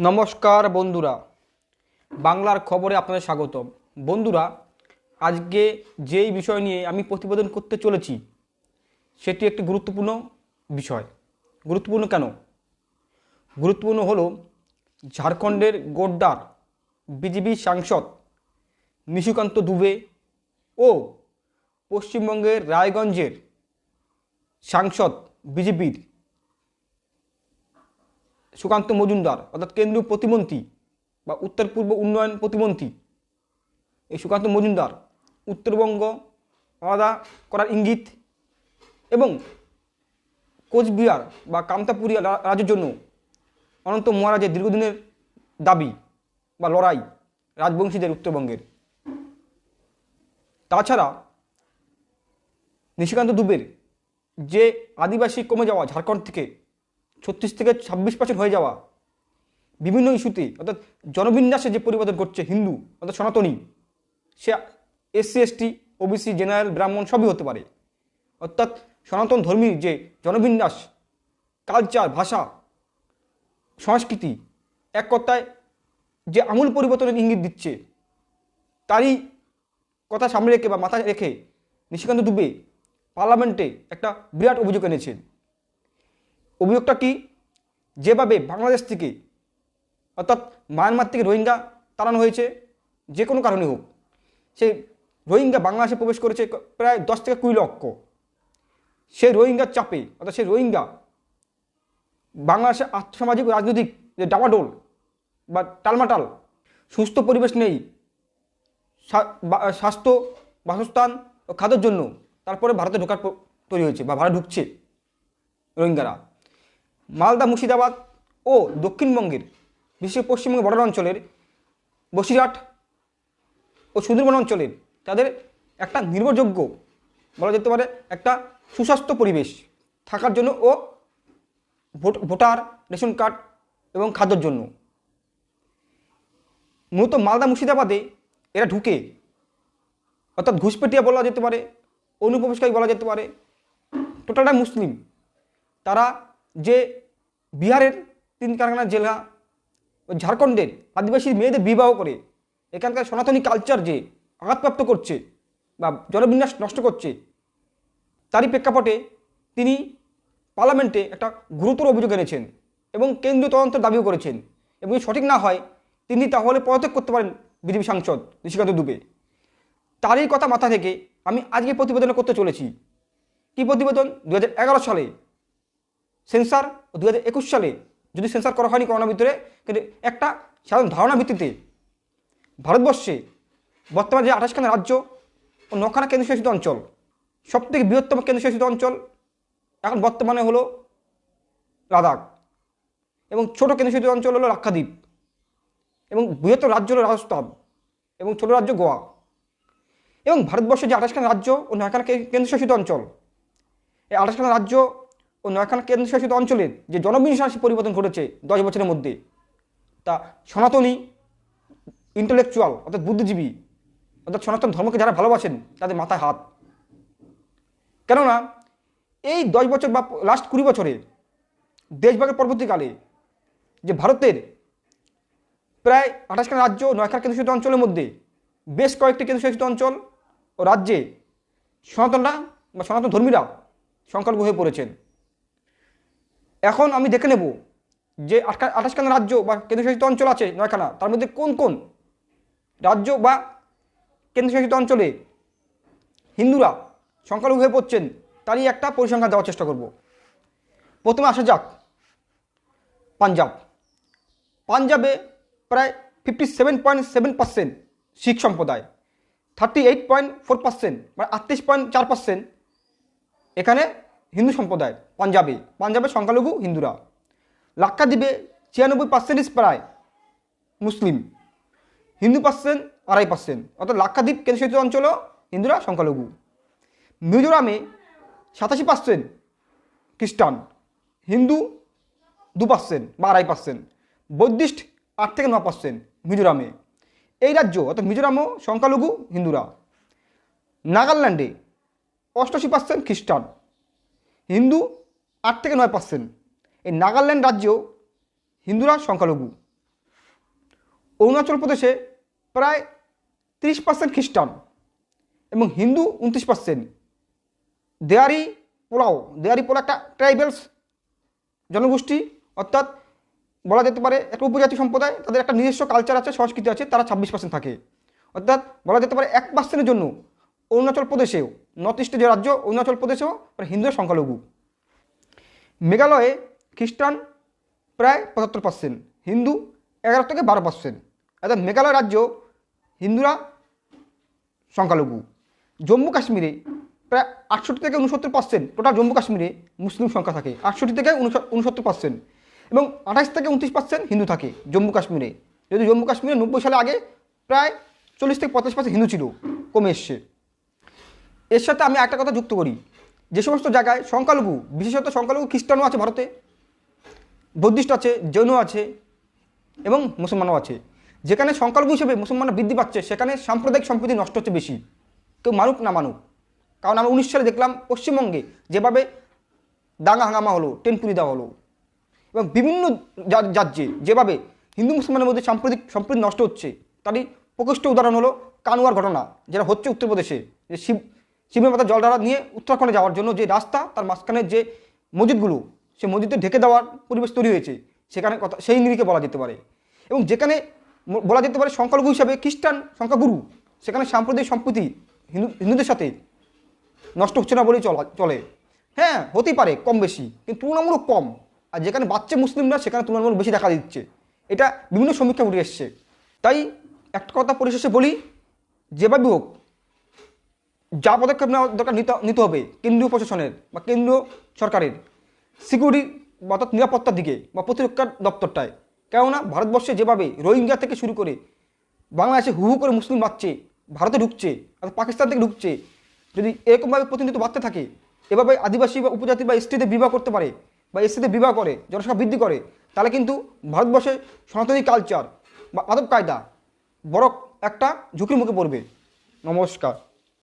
নমস্কার বন্ধুরা, বাংলার খবরে আপনাদের স্বাগতম। বন্ধুরা, আজকে যেই বিষয় নিয়ে আমি প্রতিবেদন করতে চলেছি, সেটি একটি গুরুত্বপূর্ণ বিষয়। গুরুত্বপূর্ণ কেন? গুরুত্বপূর্ণ হলো, ঝাড়খণ্ডের গোড্ডার বিজেপি সাংসদ নিশিকান্ত দুবে ও পশ্চিমবঙ্গের রায়গঞ্জের সাংসদ বিজেপির সুকান্ত মজুমদার, অর্থাৎ কেন্দ্রীয় প্রতিমন্ত্রী বা উত্তর পূর্ব উন্নয়ন প্রতিমন্ত্রী। এই সুকান্ত মজুমদার উত্তরবঙ্গ আলাদা করার ইঙ্গিত এবং কোচবিহার বা কামতাপুরিয়া রাজ্যের জন্য অনন্ত মহারাজের দীর্ঘদিনের দাবি বা লড়াই রাজবংশীদের উত্তরবঙ্গের। তাছাড়া নিশিকান্ত দুবের যে আদিবাসী কমে যাওয়া ঝাড়খণ্ড থেকে ছত্রিশ থেকে ছাব্বিশ পার্সেন্ট হয়ে যাওয়া। বিভিন্ন ইস্যুতে, অর্থাৎ জনবিন্যাসে যে পরিবর্তন করছে হিন্দু, অর্থাৎ সনাতনী, সে SC, ST, OBC, general, Brahmin সবই হতে পারে। অর্থাৎ সনাতন ধর্মীর যে জনবিন্যাস কালচার ভাষা, সংস্কৃতি, এক কথায় যে আমূল পরিবর্তনের ইঙ্গিত দিচ্ছে, তারই কথা সামনে রেখে বা মাথায় রেখে নিশিকান্ত দুবে পার্লামেন্টে একটা বিরাট অভিযোগ এনেছেন। অভিযোগটা কি? যেভাবে বাংলাদেশ থেকে, অর্থাৎ মায়ানমার থেকে রোহিঙ্গা তাড়ানো হয়েছে, যে কোনো কারণে হোক, সেই রোহিঙ্গা বাংলাদেশে প্রবেশ করেছে প্রায় দশ থেকে কুড়ি লক্ষ। সেই রোহিঙ্গার চাপে, অর্থাৎ সেই রোহিঙ্গা বাংলাদেশের আর্থসামাজিক, রাজনৈতিক যে ডাবাডোল বা টালমাটাল, সুস্থ পরিবেশ নেই স্বাস্থ্য বাসস্থান ও খাদ্যের জন্য তারপরে ভারতে ঢোকার তৈরি হয়েছে বা ভারতে ঢুকছে রোহিঙ্গারা। মালদা মুর্শিদাবাদ ও দক্ষিণবঙ্গের, বিশেষ পশ্চিমবঙ্গের বর্ডার অঞ্চলের, বসিরহাট ও সুন্দরবন অঞ্চলের তাদের একটা নির্ভরযোগ্য, বলা যেতে পারে, একটা সুস্বাস্থ্য পরিবেশ থাকার জন্য ও ভোট, ভোটার রেশন কার্ড এবং খাদ্যর জন্য। মূলত মালদা মুর্শিদাবাদে এরা ঢুকে, অর্থাৎ ঘুষপেটিয়া বলা যেতে পারে, অনুপ্রবেশকারী বলা যেতে পারে, টোটালটা মুসলিম। তারা যে বিহারের তিন কারখানা জেলা, ঝাড়খণ্ডের আদিবাসী মেয়েদের বিবাহ করে, এখানকার সনাতনী কালচার যে আঘাতপ্রাপ্ত করছে বা জনবিন্যাস নষ্ট করছে, তারই প্রেক্ষাপটে তিনি পার্লামেন্টে একটা গুরুতর অভিযোগ এনেছেন এবং কেন্দ্রীয় তদন্ত দাবিও করেছেন। এবং সঠিক না হয়, তিনি তাহলে পদত্যাগ করতে পারেন বিজেপি সাংসদ ঋষিকান্ত দুবে। তারই কথা মাথা থেকে আমি আজকে প্রতিবেদন করতে চলেছি। কি প্রতিবেদন? দু হাজার এগারো সালে সেন্সার দু হাজার সালে যদি সেন্সার করা হয়নি করোনার ভিতরে, কিন্তু একটা সাধারণ ধারণা ভিত্তিতে ভারতবর্ষে বর্তমানে যে আঠাশখানা রাজ্য ও নখানা কেন্দ্রশাসিত অঞ্চল, সবথেকে বৃহত্তম কেন্দ্রশাসিত অঞ্চল এখন বর্তমানে হলো লাদাখ। এবং ছোট কেন্দ্রশাসিত অঞ্চল হলো লাক্ষাদ্বীপ। এবং বৃহত্তম রাজ্য হলো রাজস্থান। এবং ছোট রাজ্য গোয়া। এবং ভারতবর্ষের যে আঠাশখানা রাজ্য ও নয়খানা কেন্দ্রশাসিত অঞ্চল, এই আঠাশখানা রাজ্য ও নয়খানা কেন্দ্রশাসিত অঞ্চলের যে জনবিন্যাসী পরিবর্তন ঘটেছে দশ বছরের মধ্যে, তা সনাতনী ইন্টেলেকচুয়াল অর্থাৎ বুদ্ধিজীবী, অর্থাৎ সনাতন ধর্মকে যারা ভালোবাসেন, তাদের মাথায় হাত। কেননা, এই দশ বছর বা লাস্ট কুড়ি বছরে দেশভাগের পরবর্তীকালে যে ভারতের প্রায় আঠাশখানা রাজ্য নয়খানা কেন্দ্রশাসিত অঞ্চলের মধ্যে বেশ কয়েকটি কেন্দ্রশাসিত অঞ্চল ও রাজ্যে সনাতনরা বা সনাতন ধর্মীরা সংখ্যালঘু হয়ে পড়েছেন। এখন আমি দেখে নেব যে আঠাশখানা রাজ্য বা কেন্দ্রশাসিত অঞ্চল আছে নয়খানা, তার মধ্যে কোন কোন? রাজ্য বা কেন্দ্রশাসিত অঞ্চলে হিন্দুরা সংখ্যালঘু হয়ে পড়ছেন, তারই একটা পরিসংখ্যান দেওয়ার চেষ্টা করব। প্রথমে আসা যাক, পাঞ্জাব। পাঞ্জাবে প্রায় fifty seven point seven percent Sikh সম্প্রদায় thirty eight point four percent মানে আটত্রিশ পয়েন্ট চার পার্সেন্ট এখানে হিন্দু সম্প্রদায় পাঞ্জাবে, পাঞ্জাবের সংখ্যালঘু হিন্দুরা। লাক্ষাদ্বীপে ছিয়ানব্বই পার্সেন্টেজ প্রায় মুসলিম। হিন্দু পার্সেন্ট আড়াই পার্সেন্ট অর্থাৎ লাক্ষাদ্বীপ কেন্দ্রশাসিত অঞ্চলও হিন্দুরা সংখ্যালঘু। মিজোরামে সাতাশি পার্সেন্ট খ্রিস্টান। হিন্দু দু পার্সেন্ট বা আড়াই পার্সেন্ট বৌদ্ধিস্ট আট থেকে ন পার্সেন্ট মিজোরামে। এই রাজ্য, অর্থাৎ মিজোরামও সংখ্যালঘু হিন্দুরা। নাগাল্যান্ডে অষ্টাশি পার্সেন্ট খ্রিস্টান। হিন্দু আট থেকে নয় পার্সেন্ট এই নাগাল্যান্ড রাজ্যেও হিন্দুরা সংখ্যালঘু। অরুণাচল প্রদেশে প্রায় তিরিশ পার্সেন্ট খ্রিস্টান এবং হিন্দু উনত্রিশ পার্সেন্ট দেয়ারি পোলাও দেয়ারি পোলাও একটা ট্রাইবেলস জনগোষ্ঠী, অর্থাৎ বলা যেতে পারে একটা উপজাতি সম্প্রদায়, তাদের একটা নিজস্ব কালচার আছে, সংস্কৃতি আছে, তারা ছাব্বিশ পার্সেন্ট থাকে। অর্থাৎ বলা যেতে পারে এক পার্সেন্টের জন্য অরুণাচল প্রদেশেও নর্থ ইস্টে যে রাজ্য, অরুণাচল প্রদেশেও হিন্দুদের সংখ্যালঘু। মেঘালয়ে খ্রিস্টান প্রায় পঁচাত্তর পার্সেন্ট হিন্দু এগারো থেকে বারো পার্সেন্ট অর্থাৎ মেঘালয় রাজ্য হিন্দুরা সংখ্যালঘু। জম্মু কাশ্মীরে প্রায় আটষট্টি থেকে উনসত্তর পার্সেন্ট টোটাল জম্মু কাশ্মীরে মুসলিম সংখ্যা থাকে, আটষট্টি থেকে উনসত্তর পার্সেন্ট এবং আঠাশ থেকে উনত্রিশ পার্সেন্ট হিন্দু থাকে জম্মু কাশ্মীরে। যদি জম্মু কাশ্মীরে নব্বই সালে আগে প্রায় চল্লিশ থেকে পঞ্চাশ পার্সেন্ট হিন্দু ছিল, কমে এসছে। এর সাথে আমি একটা কথা যুক্ত করি। যে সমস্ত জায়গায় সংখ্যালঘু, বিশেষত সংখ্যালঘু খ্রিস্টানও আছে ভারতে, বৌদ্ধিস্ট আছে জৈন আছে, এবং মুসলমানও আছে। যেখানে সংখ্যালঘু হিসেবে মুসলমানরা বৃদ্ধি পাচ্ছে, সেখানে সাম্প্রদায়িক সম্প্রীতি নষ্ট হচ্ছে বেশি। কেউ মানুক না মানুক। কারণ আমরা উনিশ সালে দেখলাম পশ্চিমবঙ্গে যেভাবে দাঙ্গা হাঙ্গামা হলো, টেনপুরি দেওয়া হলো, এবং বিভিন্ন রাজ্যে যেভাবে হিন্দু মুসলমানের মধ্যে সাম্প্রতিক সম্প্রীতি নষ্ট হচ্ছে, তারই প্রকৃষ্ট উদাহরণ হলো কানুয়ার ঘটনা, যেটা হচ্ছে উত্তরপ্রদেশে, যে শিব শিবের মাথা জল ঢালা নিয়ে উত্তরাখণ্ডে যাওয়ার জন্য যে রাস্তা, তার মাঝখানের যে মসজিদগুলো, সে মসজিদে ঢেকে দেওয়ার পরিবেশ তৈরি হয়েছে, সেখানে কথা, সেই নিরিখে বলা যেতে পারে। এবং যেখানে বলা যেতে পারে সংখ্যালঘু হিসাবে খ্রিস্টান সংখ্যাগুরু, সেখানে সাম্প্রদায়িক সম্প্রীতি, হিন্দু, হিন্দুদের সাথে নষ্ট হচ্ছে না বলেই চলা, চলে। হ্যাঁ হতেই পারে, কম বেশি, কিন্তু তুলনামূলক কম। আর যেখানে বাচ্চা মুসলিমরা, সেখানে তুলনামূলক বেশি দেখা দিচ্ছে। এটা বিভিন্ন সমীক্ষা উঠে এসছে। তাই একটা কথা পরিশেষে বলি, যেভাবে হোক যা পদক্ষেপ নেওয়া দরকার নিতে হবে কেন্দ্রীয় প্রশাসনের বা কেন্দ্রীয় সরকারের সিকিউরিটি বা অর্থাৎ নিরাপত্তার দিকে বা প্রতিরক্ষার দপ্তরটায়। কেননা ভারতবর্ষে যেভাবে রোহিঙ্গা থেকে শুরু করে বাংলাদেশে হু করে মুসলিম বাড়ছে, ভারতে ঢুকছে অর্থাৎ পাকিস্তান থেকে ঢুকছে, যদি এরকমভাবে প্রতিনিধিত্ব বাড়তে থাকে, এভাবে আদিবাসী বা উপজাতি বা এসটিতে বিবাহ করতে পারে বা এসটিতে বিবাহ করে, জনসংখ্যা বৃদ্ধি করে, তাহলে কিন্তু ভারতবর্ষে সনাতনী কালচার বা আদব কায়দা বড় একটা ঝুঁকির মুখে পড়বে। নমস্কার।